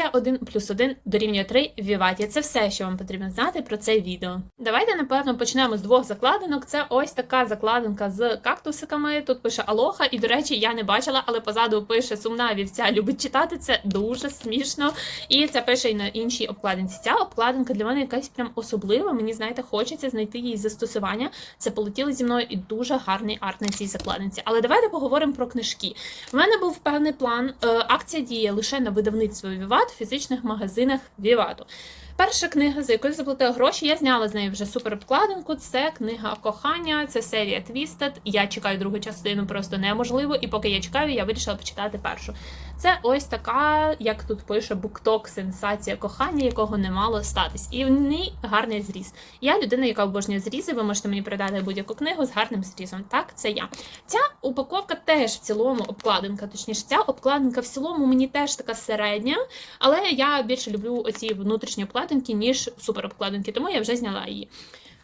Акція 1 плюс 1 дорівнює 3 в Віваті. Це все, що вам потрібно знати про це відео. Давайте, напевно, почнемо з двох закладинок. Це ось така закладинка з кактусиками. Тут пише Алоха, і, до речі, я не бачила, але позаду пише сумна вівця любить читати. Це дуже смішно. І це пише і на іншій обкладинці. Ця обкладинка для мене якась прям особлива. Мені, знаєте, хочеться знайти її застосування. Це полетіло зі мною і дуже гарний арт на цій закладинці. Але давайте поговоримо про книжки. У мене був певний план. Е, Акція діє лише на видавництво Віват фізичних магазинах Вівату. Перша книга, за якою заплатила гроші, я зняла з неї вже суперобкладинку. Це книга кохання, це серія Twisted. Я чекаю другу частину, просто неможливо. І поки я чекаю, я вирішила почитати першу. Це ось така, як тут пише, букток, сенсація кохання, якого не мало статись. І в ній гарний зріз. Я людина, яка обожнює зрізи. Ви можете мені передати будь-яку книгу з гарним зрізом. Так, це я. Ця упаковка теж в цілому обкладинка. Точніше, ця обкладинка в цілому мені теж така середня, але я більше люблю оці внутрішні обкладинки, ніж суперобкладинки, тому я вже зняла її.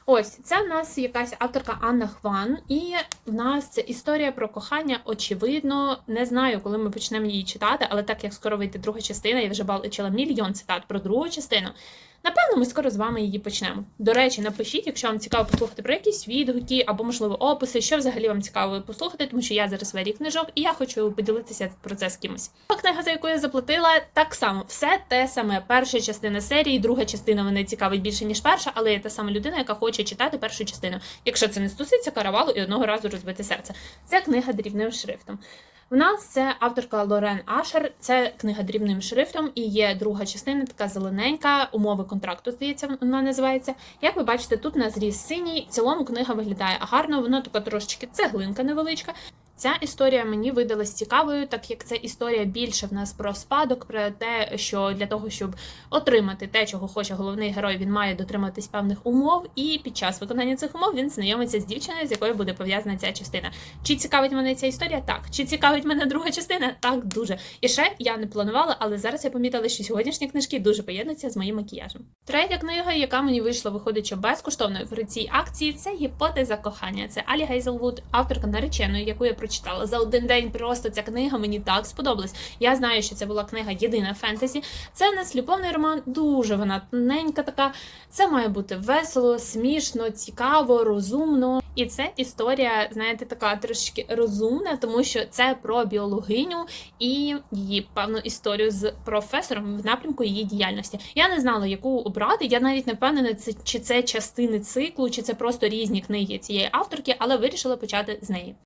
Ось це в нас якась авторка Анна Хван, і в нас це історія про кохання. Очевидно, не знаю, коли ми почнемо її читати, але так як скоро вийде друга частина, я вже бачила мільйон цитат про другу частину. Напевно, ми скоро з вами її почнемо. До речі, напишіть, якщо вам цікаво послухати про якісь відгуки або, можливо, описи, що взагалі вам цікаво послухати, тому що я зараз в ерії книжок і я хочу поділитися про це з кимось. Книга, за яку я заплатила, так само все те саме. Перша частина серії, друга частина мене цікавить більше ніж перша, але я та сама людина, яка хоче читати першу частину. Якщо це не стосується каравалу і одного разу розбити серце. Це книга дрібним шрифтом. В нас це авторка Лорен Ашер. Це книга дрібним шрифтом, і є друга частина, така зелененька, умови контракту, здається, вона називається. Як ви бачите, тут на зріз синій. В цілому книга виглядає гарно, вона така трошечки цеглинка невеличка. Ця історія мені видалась цікавою, так як це історія більше в нас про спадок, про те, що для того, щоб отримати те, чого хоче головний герой, він має дотриматись певних умов, і під час виконання цих умов він знайомиться з дівчиною, з якою буде пов'язана ця частина. Чи цікавить мене ця історія? Так. Чи цікавить мене друга частина? Так, дуже. І ще я не планувала, але зараз я помітила, що сьогоднішні книжки дуже поєднуються з моїм макіяжем. Третя книга, яка мені вийшла, виходить, безкоштовною при цій акції, це гіпотеза кохання. Це Алі Гейзелвуд, авторка нареченої, яку я прочитала за один день. Просто ця книга мені так сподобалась. Я знаю, що це була книга єдина фентезі. Це у нас любовний роман, дуже вона тоненька така. Це має бути весело, смішно, цікаво, розумно. І це історія, знаєте, така трошки розумна, тому що це про біологиню і її певну історію з професором в напрямку її діяльності. Я не знала, яку обрати. Я навіть не впевнена, чи це частини циклу, чи це просто різні книги цієї авторки, але вирішила почати з неї.